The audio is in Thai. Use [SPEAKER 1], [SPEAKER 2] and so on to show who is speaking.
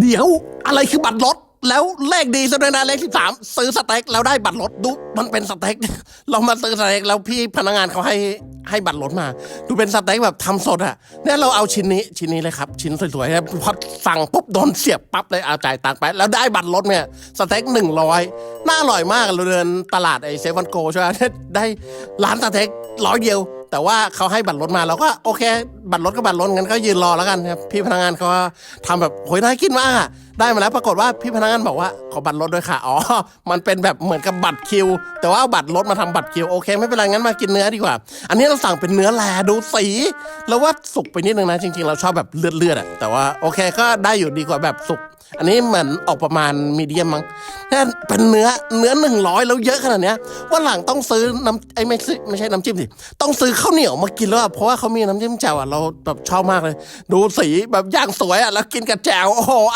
[SPEAKER 1] เดี๋ยวอะไรคือบัตรรถแล้วเลขดีซะด้วยนะเลขสิบสามซื้อสเต็กแล้วได้บัตรรถดูมันเป็นสเต็ก เรามาซื้อสเต็กแล้วพี่พนักงานเขาให้ให้บัตรรถมา ดูเป็นสเต็กแบบทำสดอะเนี่ยเราเอาชิ้นนี้ชิ้นนี้เลยครับ ชิ้นสวยๆนะพอสั่งปุ๊บโดนเสียบปั๊บเลยเอาจ่ายตังค์ไป แล้วได้บัตรรถเนี่ยสเต็กหนึ่งร้อยน่าอร่อยมากเราเดินตลาดไอเซฟวันโกใช่ไหมได้ร้านสเต็กร้อยเดียว แต่ว่าเขาให้บัตรรถมาเราก็โอเค บัตรรถก็บัตรรถงั้นก็ยืนรอแล้วกันครับพี่พนักงานเขาก็ทำแบบโหยน่ากินมากอะ ได้มาแล้วปรากฏว่าพี่พนักงานบอกว่าขอบัตรรถด้วยค่ะ อ๋อ มันเป็นแบบเหมือนกับบัตรคิว แต่ว่าเอาบัตรรถมาทำบัตรคิว โอเค ไม่เป็นไรงั้นมากินเนื้อดีกว่า อันนี้เราสั่งเป็นเนื้อแลดูสี แล้วว่าสุกไปนิดนึงนะ จริง ๆ เราชอบแบบเลือดเลือดอะแต่ว่าโอเคก็ได้อยู่ดีกว่าแบบสุก อันนี้เหมือนออกประมาณมีเดียมมั้งนี่เป็นเนื้อเนื้อหนึ่งร้อยแล้วเยอะขนาดเนี้ยวันหลังต้องซื้อน้ำไอ้ไม่ซื้อไม่ใช่น้ำจิ้มสิต้องซื้อข้าวเหนียวมากินแล้วเพราะว่าเขามีน้ำจิ้มแจ่วอะเราแบบชอบมากเลย ดูสีแบบย่างสวยอะแล้วกินกับแจ่วโอ้โห